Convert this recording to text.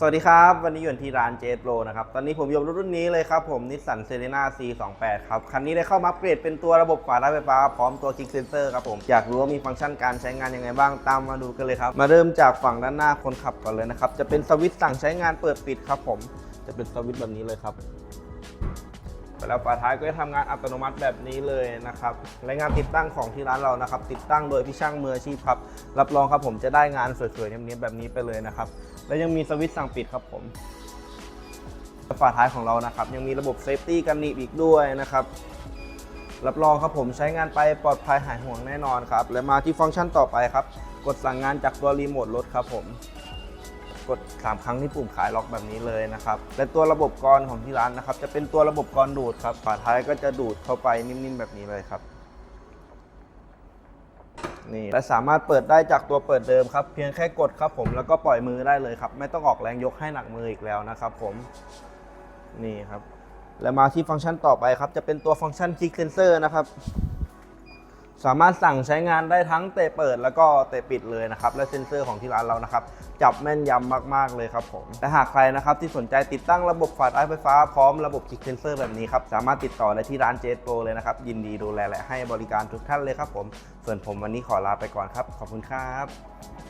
สวัสดีครับ วันนี้อยู่ที่ร้านเจโรนะครับ ตอนนี้ผมยู่รถรุ่นนี้เลยครับผมนิสสันเซ r ร n a C28 ครับ คันนี้ได้เข้ามาอัปเกรดเป็นตัวระบบฝาท้ายไฟฟ้า พร้อมตัวคิกเซนเซอร์ครับผม อยากรู้ว่ามีฟังก์ชันการใช้งานยังไงบ้างตามมาดูกันเลยครับ มาเริ่มจากฝั่งด้านหน้าคนขับก่อนเลยนะครับ จะเป็นสวิตช์สั่งใช้งานเปิดปิดครับผม จะเป็นสวิตช์แบบนี้เลยครับ แล้วฝาท้ายก็จะทำงานอัตโนมัติแบบนี้เลยนะครับและงานติดตั้งของที่ร้านเรานะครับ ติดตั้งโดยพี่ช่างมืออาชีพครับ รับรองครับผมจะได้งานสวยๆเนียแบบนี้ไปเลยนะครับ และยังมีสวิตช์สั่งปิดครับผมฝาท้ายของเรานะครับ ยังมีระบบเซฟตี้กันหนีบอีกด้วยนะครับรับรองครับผมใช้งานไปปลอดภัยหายห่วงแน่นอนครับ และมาที่ฟังก์ชันต่อไปครับ กดสั่งงานจากตัวรีโมทรถครับผม กด 3 ครั้งที่ปุ่มขายล็อกแบบนี้เลยนะครับและตัวระบบกรของที่ร้านนะครับ จะเป็นตัวระบบกรดูดครับฝาท้ายก็จะดูดเข้าไปนิ่มๆแบบนี้เลยครับนี่และสามารถเปิดได้จากตัวเปิดเดิมครับ เพียงแค่กดครับผมแล้วก็ปล่อยมือได้เลยครับ ไม่ต้องออกแรงยกให้หนักมืออีกแล้วนะครับผมนี่ครับ และมาที่ฟังก์ชันต่อไปครับ จะเป็นตัวฟังก์ชันคลิกเซนเซอร์นะครับ สามารถสั่งใช้งานได้ทั้งเตะเปิดแล้วก็เตะปิดเลยนะครับ และเซ็นเซอร์ของที่ร้านเรานะครับ จับแม่นยำมากๆเลยครับผมและหากใครนะครับที่สนใจติดตั้งระบบฝาท้ายไฟฟ้าพร้อมระบบคลิกเซนเซอร์แบบนี้ครับ สามารถติดต่อได้ที่ร้านเจสโปรเลยนะครับ ยินดีดูแลและให้บริการทุกท่านเลยครับผม ส่วนผมวันนี้ขอลาไปก่อนครับ ขอบคุณครับ